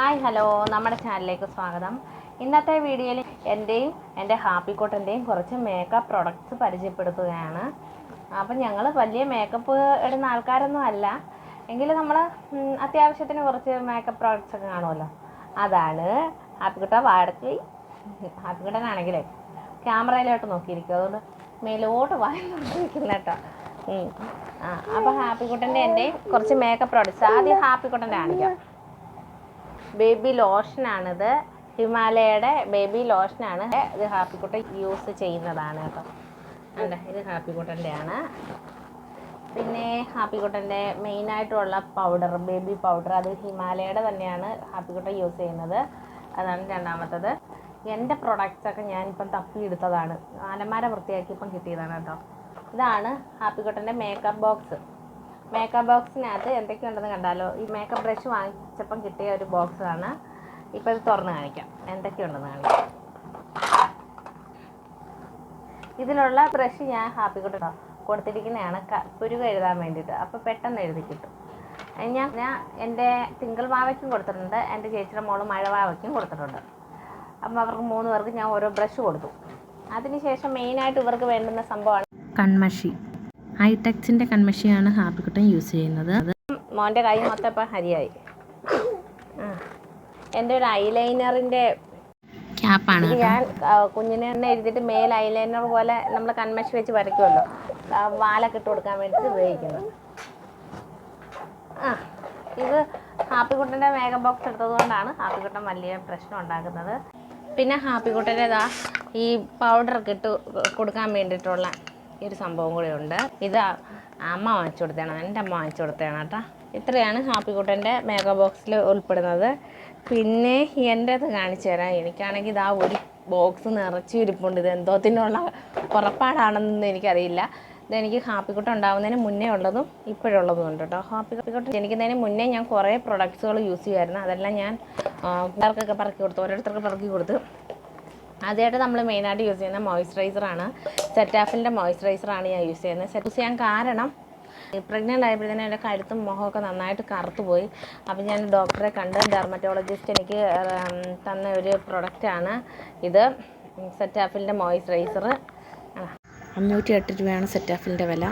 Hi hello. നമ്മുടെ ചാനലിലേക്ക് സ്വാഗതം. ഇന്നത്തെ വീഡിയോയിൽ എന്റെയും എന്റെ ഹാപ്പി കോട്ടന്റെയും കുറച്ച് മേക്കപ്പ് പ്രൊഡക്ട്സ് പരിചയപ്പെടുത്തുകയാണ്. അപ്പം ഞങ്ങൾ വലിയ മേക്കപ്പ് ഇടുന്ന ആൾക്കാരൊന്നും അല്ല. എങ്കിലും നമ്മൾ അത്യാവശ്യത്തിന് കുറച്ച് മേക്കപ്പ് പ്രോഡക്ട്സ് ഒക്കെ കാണുമല്ലോ. അതാണ് ഹാപ്പിക്കുട്ട വാടക്ക് ഹാപ്പിക്കുട്ടനാണെങ്കിലേ ക്യാമറയിലോട്ട് നോക്കിയിരിക്കും. അതുകൊണ്ട് മേലോട്ട് വായി നോക്കിയിരിക്കുന്ന കേട്ടോ. ആ അപ്പോൾ ഹാപ്പിക്കുട്ടന്റെ എന്റെയും കുറച്ച് മേക്കപ്പ് പ്രോഡക്ട്സ് ആദ്യം ഹാപ്പി ഹാപ്പിക്കുട്ടന്റെ കാണിക്കാം. ബേബി ലോഷനാണിത്. ഹിമാലയയുടെ ബേബി ലോഷനാണ്. ഇത് ഹാപ്പി കുട്ടൻ യൂസ് ചെയ്യുന്നതാണ് കേട്ടോ. അല്ല ഇത് ഹാപ്പിക്കുട്ടന്റെ ആണ് പിന്നെ ഹാപ്പി ഹാപ്പിക്കുട്ടന്റെ മെയിനായിട്ടുള്ള പൗഡർ ബേബി പൗഡർ അത് ഹിമാലയയുടെ തന്നെയാണ് ഹാപ്പി കുട്ടൻ യൂസ് ചെയ്യുന്നത്. അതാണ് രണ്ടാമത്തത്. എന്റെ പ്രൊഡക്റ്റ്സ് ഒക്കെ ഞാനിപ്പം തപ്പിയെടുത്തതാണ്. അലമാര വൃത്തിയാക്കിയപ്പം കിട്ടിയതാണ് കേട്ടോ. ഇതാണ് ഹാപ്പി ഹാപ്പിക്കുട്ടന്റെ മേക്കപ്പ് ബോക്സ്. മേക്കപ്പ് ബോക്സിനകത്ത് എന്തൊക്കെയുണ്ടെന്ന് കണ്ടാലോ? ഈ മേക്കപ്പ് ബ്രഷ് വാങ്ങിച്ചപ്പം കിട്ടിയ ഒരു ബോക്സാണ് ഇപ്പോൾ ഇത് തുറന്ന് കാണിക്കാം. എന്തൊക്കെയുണ്ടെന്ന് കാണിക്കാം. ഇതിലുള്ള ബ്രഷ് ഞാൻ ഹാപ്പി കൊടുക്കാം കൊടുത്തിരിക്കുന്നതാണ്. ക- കുരുവ് എഴുതാൻ വേണ്ടിയിട്ട്. അപ്പോൾ പെട്ടെന്ന് എഴുതി കിട്ടും. ഞാൻ ഞാൻ എന്റെ തിങ്കൾ മാവയ്ക്കും കൊടുത്തിട്ടുണ്ട്. എന്റെ ചേച്ചിയുടെ മോൾ മഴവാവയ്ക്കും കൊടുത്തിട്ടുണ്ട്. അപ്പം അവർക്ക് മൂന്ന് പേർക്ക് ഞാൻ ഓരോ ബ്രഷ് കൊടുത്തു. അതിനുശേഷം മെയിനായിട്ട് ഇവർക്ക് വേണ്ടുന്ന സംഭവമാണ് കൺമഷി. ഹൈടെക്സിന്റെ കൺമഷിയാണ് ഹാപ്പിക്കുട്ടൻ യൂസ് ചെയ്യുന്നത്. മോന്റെ കൈ മൊത്തം ഇപ്പം ഹരിയായി. എന്റെ എന്റെ ഒരു ഐലൈനറിന്റെ ക്യാപ്പാണ് ഞാൻ കുഞ്ഞിനെ തന്നെ എഴുതിയിട്ട് മേൽ ഐലൈനർ പോലെ നമ്മൾ കൺമഷി വെച്ച് വരയ്ക്കുമല്ലോ. വാലൊക്കെ ഇട്ട് കൊടുക്കാൻ വേണ്ടിയിട്ട് ഉപയോഗിക്കുന്നു ആ ഇത് ഹാപ്പിക്കുട്ടന്റെ മേക്കപ്പ് ബോക്സ് എടുത്തതുകൊണ്ടാണ് ഹാപ്പിക്കുട്ടൻ വലിയ പ്രശ്നം ഉണ്ടാക്കുന്നത്. പിന്നെ ഹാപ്പിക്കുട്ടന്റെ ഇതാ ഈ പൗഡറൊക്കെ ഇട്ട് കൊടുക്കാൻ വേണ്ടിയിട്ടുള്ള ഈ ഒരു സംഭവം കൂടെ ഉണ്ട്. ഇത് അമ്മ വാങ്ങിച്ചു കൊടുത്തതാണ്. എന്റെ അമ്മ വാങ്ങിച്ചു കൊടുത്തതാണ് കേട്ടോ. ഇത്രയാണ് ഹാപ്പിക്കുട്ടന്റെ മേക്കപ്പ് ബോക്സിൽ ഉൾപ്പെടുന്നത്. പിന്നെ എന്റേത് കാണിച്ചു തരാം. എനിക്കാണെങ്കിൽ ഇതാ ഒരു ബോക്സ് നിറച്ച് ഇരിപ്പുണ്ട്. ഇത് എന്തോത്തിനുള്ള പുറപ്പാടാണെന്നൊന്നും എനിക്കറിയില്ല. ഇതെനിക്ക് ഹാപ്പിക്കുട്ട ഉണ്ടാവുന്നതിന് മുന്നേ ഉള്ളതും ഇപ്പോഴുള്ളതും ഉണ്ട് കേട്ടോ. ഹാപ്പിക്കുട്ട ജനിക്കുന്നതിന് മുന്നേ ഞാൻ കുറേ പ്രൊഡക്ട്സുകൾ യൂസ് ചെയ്യുമായിരുന്നു. അതെല്ലാം ഞാൻ പിള്ളേർക്കൊക്കെ പറക്കി കൊടുത്തു. ഓരോരുത്തർക്ക് പറക്കി കൊടുത്തു ആദ്യമായിട്ട് നമ്മൾ മെയിനായിട്ട് യൂസ് ചെയ്യുന്ന മോയ്സ്ചറൈസറാണ് സെറ്റാഫിന്റെ മോയ്സ്ചറൈസറാണ് ഞാൻ യൂസ് ചെയ്യുന്നത്. സെറ്റ് യൂസ് ചെയ്യാൻ കാരണം പ്രഗ്നന്റ് ആയപ്പോഴത്തേനും എന്റെ കഴുത്തും മുഖമൊക്കെ നന്നായിട്ട് കറുത്തു പോയി. അപ്പം ഞാൻ ഡോക്ടറെ കണ്ട് ഡെർമറ്റോളജിസ്റ്റ് എനിക്ക് തന്ന ഒരു പ്രൊഡക്റ്റാണ് ഇത്. സെറ്റാഫിന്റെ മോയ്സ്ചറൈസർ അഞ്ഞൂറ്റി എട്ട് രൂപയാണ് സെറ്റാഫിലിന്റെ വില.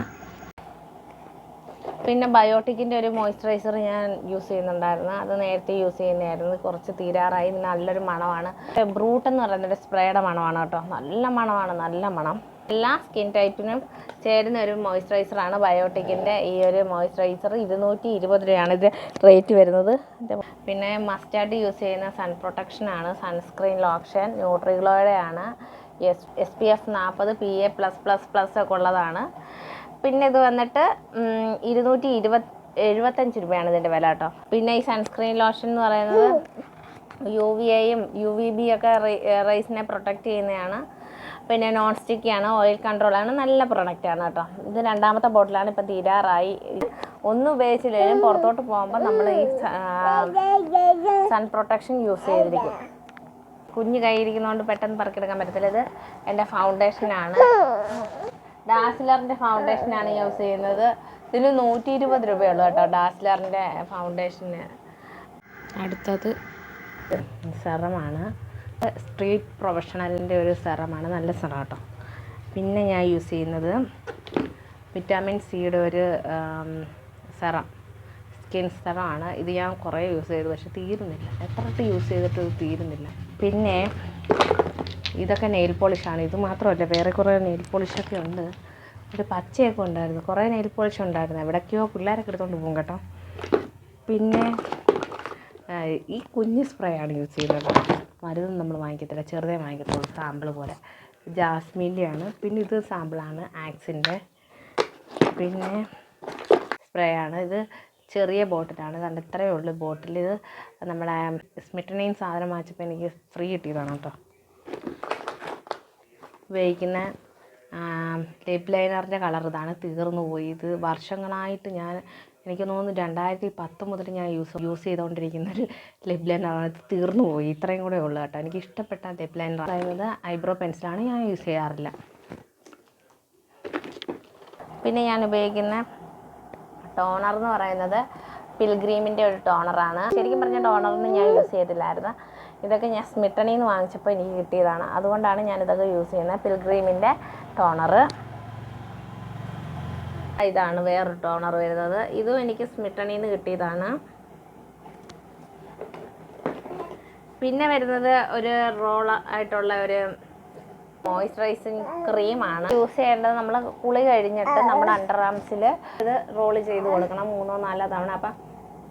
പിന്നെ ബയോട്ടിക്കിന്റെ ഒരു മോയ്സ്ചറൈസർ ഞാൻ യൂസ് ചെയ്യുന്നുണ്ടായിരുന്നു. അത് നേരത്തെ യൂസ് ചെയ്യുന്നതായിരുന്നു. കുറച്ച് തീരാറായി. നല്ലൊരു മണമാണ്. ബ്രൂട്ട് എന്ന് പറയുന്നൊരു സ്പ്രേയുടെ മണമാണ് കേട്ടോ. നല്ല മണമാണ്. നല്ല മണം. എല്ലാ സ്കിൻ ടൈപ്പിനും ചേരുന്ന ഒരു മോയ്സ്ചറൈസറാണ് ബയോട്ടിക്കിന്റെ ഈ ഒരു മോയ്സ്ചറൈസർ. ഇരുന്നൂറ്റി ഇരുപത് രൂപയാണ് ഇത് റേറ്റ് വരുന്നത്. പിന്നെ മസ്റ്റാർഡ് യൂസ് ചെയ്യുന്ന സൺ പ്രൊട്ടക്ഷനാണ് സൺസ്ക്രീൻ ലോഷൻ ന്യൂട്രിഗ്ലോയുടെ ആണ്. എസ് എസ് പി എഫ് നാൽപ്പത് P A plus plus plus ഒക്കെ ഉള്ളതാണ്. പിന്നെ ഇത് വന്നിട്ട് ഇരുന്നൂറ്റി ഇരുപത് എഴുപത്തഞ്ച് രൂപയാണ് ഇതിന്റെ വില കേട്ടോ. പിന്നെ ഈ സൺസ്ക്രീൻ ലോഷൻ എന്ന് പറയുന്നത് യു വി എയും യു വി ബി ഒക്കെ റൈസിനെ പ്രൊട്ടക്റ്റ് ചെയ്യുന്നതാണ്. പിന്നെ നോൺ സ്റ്റിക്കിയാണ് ഓയിൽ കൺട്രോൾ ആണ് നല്ല പ്രൊഡക്റ്റാണ് കേട്ടോ. ഇത് രണ്ടാമത്തെ ബോട്ടിലാണ് ഇപ്പം തീരാറായി. ഒന്നും ഉപയോഗിച്ചില്ലെങ്കിലും പുറത്തോട്ട് പോകുമ്പോൾ നമ്മൾ ഈ സൺ പ്രൊട്ടക്ഷൻ യൂസ് ചെയ്തിരിക്കും. കുഞ്ഞ് കൈയിരിക്കുന്നതുകൊണ്ട് പെട്ടെന്ന് പറക്കെടുക്കാൻ പറ്റത്തില്ല. ഇത് എന്റെ ഫൗണ്ടേഷനാണ് ഡാസ്ലറിന്റെ ഫൗണ്ടേഷനാണ് യൂസ് ചെയ്യുന്നത്. ഇതിന് നൂറ്റി ഇരുപത് രൂപയുള്ളൂ കേട്ടോ ഡാസ്ലറിന്റെ ഫൗണ്ടേഷന് അടുത്തത് സെറമാണ്. സ്ട്രീറ്റ് പ്രൊഫഷണലിന്റെ ഒരു സെറമാണ്. നല്ല സെറം കേട്ടോ. പിന്നെ ഞാൻ യൂസ് ചെയ്യുന്നത് വിറ്റാമിൻ സിയുടെ ഒരു സെറം. സ്കിൻ സെറമാണ്. ഇത് ഞാൻ കുറേ യൂസ് ചെയ്തു. പക്ഷെ തീരുന്നില്ല. എത്ര യൂസ് ചെയ്തിട്ട് ഇത് തീരുന്നില്ല. പിന്നെ ഇതൊക്കെ നെയിൽ പോളിഷാണ് ഇത് മാത്രമല്ല വേറെ കുറേ നെയിൽ പോളിഷൊക്കെ ഉണ്ട്. ഒരു പച്ചയൊക്കെ ഉണ്ടായിരുന്നു. കുറേ നെയിൽ പോളിഷ് ഉണ്ടായിരുന്നു. എവിടേക്കോ പിള്ളേരൊക്കെ എടുത്തുകൊണ്ട് പോകും കേട്ടോ. പിന്നെ ഈ കുഞ്ഞ് സ്പ്രേ ആണ് യൂസ് ചെയ്യുന്നത്. മരുന്നും നമ്മൾ വാങ്ങിക്കത്തില്ല. ചെറുതേ വാങ്ങിക്കത്തുള്ളൂ സാമ്പിൾ പോലെ. ജാസ്മിന്റെ ആണ് പിന്നെ ഇത് സാമ്പിളാണ് ആക്സിന്റെ. പിന്നെ സ്പ്രേ ആണ്. ഇത് ചെറിയ ബോട്ടിലാണ് കണ്ട് ഇത്രയേ ഉള്ളൂ ബോട്ടിൽ ഇത് നമ്മളെ സ്മിറ്റനെയും സാധനം വാങ്ങിച്ചപ്പോൾ എനിക്ക് ഫ്രീ കിട്ടിയതാണ് കേട്ടോ. ഉപയോഗിക്കുന്ന ലിപ് ലൈനറിന്റെ കളർ ഇതാണ് തീർന്നു പോയി. ഇത് വർഷങ്ങളായിട്ട് ഞാൻ എനിക്ക് തോന്നുന്നു രണ്ടായിരത്തി പത്ത് മുതൽ ഞാൻ യൂസ് യൂസ് ചെയ്തുകൊണ്ടിരിക്കുന്ന ഒരു ലിപ് ലൈനറാണ്. ഇത് തീർന്നു പോയി. ഇത്രയും കൂടെ ഉള്ളു കേട്ടോ. എനിക്ക് ഇഷ്ടപ്പെട്ട ലിപ് ലൈനർ പറയുന്നത് ഐബ്രോ പെൻസിലാണ് ഞാൻ യൂസ് ചെയ്യാറില്ല. പിന്നെ ഞാൻ ഉപയോഗിക്കുന്ന ടോണർ എന്ന് പറയുന്നത് പിൽഗ്രീമിന്റെ ഒരു ടോണറാണ്. ശരിക്കും പറഞ്ഞ ടോണറൊന്നും ഞാൻ യൂസ് ചെയ്തില്ലായിരുന്നു. ഇതൊക്കെ ഞാൻ സ്മിട്ടണിൽ നിന്ന് വാങ്ങിച്ചപ്പോൾ എനിക്ക് കിട്ടിയതാണ്. അതുകൊണ്ടാണ് ഞാൻ ഇതൊക്കെ യൂസ് ചെയ്യുന്നത്. പിൽഗ്രീമിന്റെ ടോണറ് ഇതാണ് വേറൊരു ടോണർ വരുന്നത്. ഇതും എനിക്ക് സ്മിട്ടണിൽ നിന്ന് കിട്ടിയതാണ്. പിന്നെ വരുന്നത് ഒരു റോൾ ആയിട്ടുള്ള ഒരു മോയ്സ്ചറൈസിങ് ക്രീമാണ് യൂസ് ചെയ്യേണ്ടത് നമ്മൾ കുളി കഴിഞ്ഞിട്ട് നമ്മുടെ അണ്ടർ ആംസിൽ ഇത് റോൾ ചെയ്ത് കൊടുക്കണം. മൂന്നോ നാലോ തവണ. അപ്പം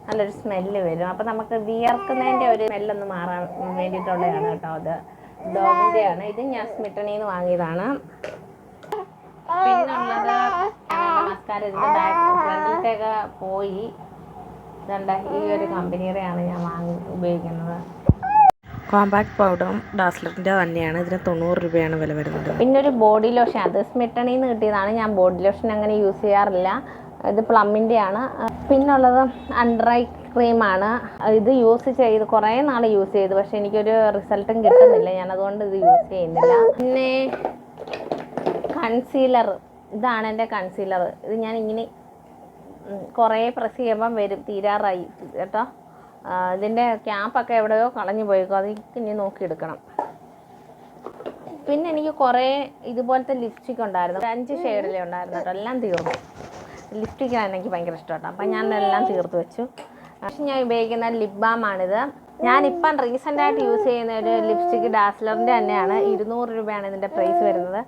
നല്ലൊരു സ്മെല്ല് വരും. അപ്പം നമുക്ക് വിയർക്കുന്നതിന്റെ ഒരു സ്മെല്ലൊന്ന് മാറാൻ വേണ്ടിയിട്ടുള്ളതാണ് കേട്ടോ അത്. ഡോഗിന്റെ ആണ് ഇത് ഞാൻ സ്മിട്ടണിൽ നിന്ന് വാങ്ങിയതാണ്. പിന്നുള്ളത് നമസ്കാരം. ഇതിന്റെ ബാക്ക് ഫ്രണ്ടിലത്തേക്ക് പോയി. ഇതുണ്ട് ഈ ഒരു കമ്പനിയുടെയാണ് ഞാൻ വാങ്ങി ഉപയോഗിക്കുന്നത്. കോമ്പാക്ട് പൗഡറും ഡാസ്ലറിന്റെ തന്നെയാണ്. ഇതിന് തൊണ്ണൂറ് രൂപയാണ് വില വരുന്നത്. പിന്നെ ഒരു ബോഡി ലോഷൻ. അത് സ്മിട്ടണിൽ നിന്ന് കിട്ടിയതാണ്. ഞാൻ ബോഡി ലോഷൻ അങ്ങനെ യൂസ് ചെയ്യാറില്ല. ഇത് പ്ലമ്മിന്റെ ആണ് പിന്നുള്ളത് അണ്ടർ ഐ ക്രീമാണ്. ഇത് യൂസ് ചെയ്ത് കുറേ നാൾ യൂസ് ചെയ്തു. പക്ഷെ എനിക്കൊരു റിസൾട്ടും കിട്ടുന്നില്ല. ഞാൻ അതുകൊണ്ട് ഇത് യൂസ് ചെയ്യുന്നില്ല. പിന്നെ കൺസീലർ. ഇതാണ് എന്റെ കൺസീലർ. ഇത് ഞാൻ ഇങ്ങനെ കുറേ പ്രസ് ചെയ്യുമ്പം വരും. തീരാറായി. കേട്ടോ? ഇതിന്റെ ക്യാപ്പൊക്കെ എവിടെയോ കളഞ്ഞു പോയേക്കും. അത് ഇനി നോക്കിയെടുക്കണം. പിന്നെ എനിക്ക് കുറേ ഇതുപോലത്തെ ലിപ്സ്റ്റിക് ഉണ്ടായിരുന്നു. അഞ്ച് ഷെയ്ഡിലേ ഉണ്ടായിരുന്നു കേട്ടോ. എല്ലാം തീർന്നു. ലിപ്സ്റ്റിക്കാണ് എനിക്ക് ഭയങ്കര ഇഷ്ടമാണ് അപ്പം ഞാൻ എല്ലാം തീർത്ത് വെച്ചു. പക്ഷെ ഞാൻ ഉപയോഗിക്കുന്ന ലിപ് ബാമാണിത് ഞാനിപ്പം റീസെന്റായിട്ട് യൂസ് ചെയ്യുന്ന ഒരു ലിപ്സ്റ്റിക്ക് ഡാസ്ലറിന്റെ തന്നെയാണ്. ഇരുന്നൂറ് രൂപയാണ് ഇതിന്റെ പ്രൈസ് വരുന്നത്.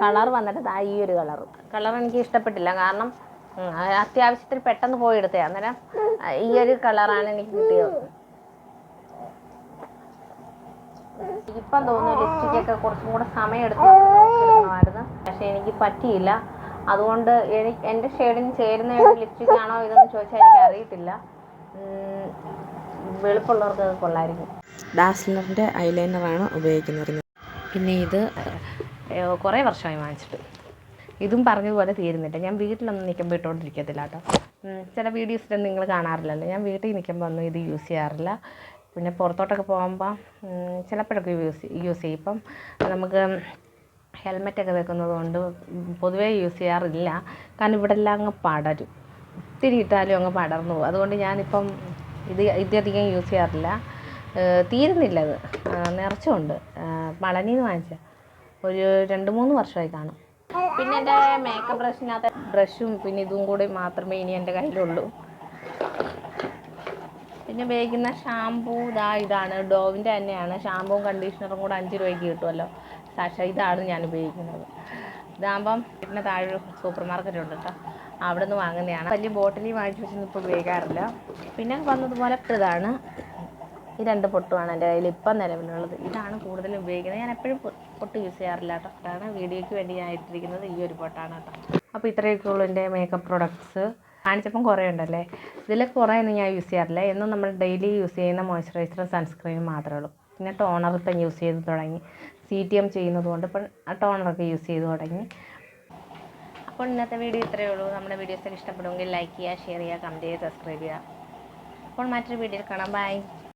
കളർ വന്നിട്ട് ഈ ഒരു കളർ കളർ എനിക്ക് ഇഷ്ടപ്പെട്ടില്ല. കാരണം അത്യാവശ്യത്തിൽ പെട്ടെന്ന് പോയി എടുത്തേ. അന്നേരം ഈ ഒരു കളറാണ് എനിക്ക് കിട്ടിയത്. ഇപ്പം തോന്നുന്നു ലിപ്സ്റ്റിക്കൊക്കെ കുറച്ചും കൂടെ സമയം എടുത്ത് പക്ഷെ എനിക്ക് പറ്റിയില്ല. അതുകൊണ്ട് എനിക്ക് എന്റെ ഷെയ്ഡിന് ചേരുന്ന ഒരു ലിപ്സ്റ്റിക് ആണോ ഇതെന്ന് ചോദിച്ചാൽ എനിക്ക് അറിയത്തില്ല വെളുപ്പുള്ളവർക്ക് അത് കൊള്ളായിരിക്കും. ഡാസ്ലറിന്റെ ഐലൈനറാണ് ഉപയോഗിക്കുന്നത്. പിന്നെ ഇത് കുറേ വർഷമായി വാങ്ങിച്ചിട്ട്. ഇതും പറഞ്ഞതുപോലെ തീരുന്നില്ല. ഞാൻ വീട്ടിലൊന്നും നിൽക്കുമ്പോൾ ഇട്ടുകൊണ്ടിരിക്കത്തില്ല കേട്ടോ. ചില വീഡിയോസിലൊന്നും നിങ്ങൾ കാണാറില്ലല്ലോ. ഞാൻ വീട്ടിൽ നിൽക്കുമ്പോൾ ഒന്നും ഇത് യൂസ് ചെയ്യാറില്ല. പിന്നെ പുറത്തോട്ടൊക്കെ പോകുമ്പോൾ ചിലപ്പോഴൊക്കെ യൂസ് യൂസ് ചെയ്യും. ഇപ്പം നമുക്ക് ഹെൽമെറ്റൊക്കെ വെക്കുന്നത് കൊണ്ട് പൊതുവേ യൂസ് ചെയ്യാറില്ല. കാരണം ഇവിടെ എല്ലാം അങ്ങ് പടരും. ഒത്തിരി ഇട്ടാലും അങ്ങ് പടർന്നു പോകും. അതുകൊണ്ട് ഞാനിപ്പം ഇത് ഇതധികം യൂസ് ചെയ്യാറില്ല. തീരുന്നില്ല അത്. നിറച്ചുണ്ട്. പളനിയിൽ നിന്ന് വാങ്ങിച്ച ഒരു രണ്ട് മൂന്ന് വർഷമായി കാണും. പിന്നെ എന്റെ മേക്കപ്പ് ബ്രഷിനകത്ത് ബ്രഷും പിന്നെ ഇതും കൂടി മാത്രമേ ഇനി എന്റെ കയ്യിലുള്ളൂ. പിന്നെ ഉപയോഗിക്കുന്ന ഷാമ്പൂ ഇതാ ഇതാണ്. ഡോവിന്റെ തന്നെയാണ്. ഷാമ്പൂവും കണ്ടീഷണറും കൂടെ അഞ്ച് രൂപയ്ക്ക് കിട്ടുമല്ലോ. സാക്ഷ ഇതാണ് ഞാൻ ഉപയോഗിക്കുന്നത്. ഇതാകുമ്പം പിന്നെ താഴെ ഒരു സൂപ്പർ മാർക്കറ്റ് ഉണ്ട് കേട്ടോ. അവിടെ നിന്ന് വാങ്ങുന്നതാണ്. വലിയ ബോട്ടിലിൽ വാങ്ങിച്ച് വെച്ചൊന്നും ഇപ്പോൾ ഉപയോഗിക്കാറില്ല. പിന്നെ വന്നതുപോലെ ഇതാണ്. ഈ രണ്ട് പൊട്ടുമാണ് എന്റെ കയ്യിൽ ഇപ്പം നിലവിലുള്ളത്. ഇതാണ് കൂടുതലും ഉപയോഗിക്കുന്നത്. ഞാൻ എപ്പോഴും പൊട്ട് യൂസ് ചെയ്യാറില്ല കേട്ടോ. അതാണ് വീഡിയോയ്ക്ക് വേണ്ടി ഞാൻ ഇട്ടിരിക്കുന്നത് ഈ ഒരു പൊട്ടാണ് കേട്ടോ. അപ്പോൾ ഇത്രയൊക്കെ ഉള്ളൂ എന്റെ മേക്കപ്പ് പ്രൊഡക്ട്സ് കാണിച്ചപ്പം കുറേ ഉണ്ടല്ലേ? ഇതിൽ കുറേ ഒന്നും ഞാൻ യൂസ് ചെയ്യാറില്ല. എന്നും നമ്മൾ ഡെയിലി യൂസ് ചെയ്യുന്ന മോയ്സ്ചറൈസറും സൺസ്ക്രീനും മാത്രമേ ഉള്ളൂ. പിന്നെ ടോണർ ഇപ്പം യൂസ് ചെയ്ത് തുടങ്ങി. സി ടി എം ചെയ്യുന്നത് കൊണ്ട് ഇപ്പം ടോണറൊക്കെ യൂസ് ചെയ്ത് തുടങ്ങി. അപ്പോൾ ഇന്നത്തെ വീഡിയോ ഇത്രയേ ഉള്ളൂ. നമ്മുടെ വീഡിയോസൊക്കെ ഇഷ്ടപ്പെടുമെങ്കിൽ ലൈക്ക് ചെയ്യുക ഷെയർ ചെയ്യുക കമന്റ് ചെയ്യുക സബ്സ്ക്രൈബ് ചെയ്യുക. അപ്പോൾ മറ്റൊരു വീഡിയോയിൽ കാണാം. ബൈ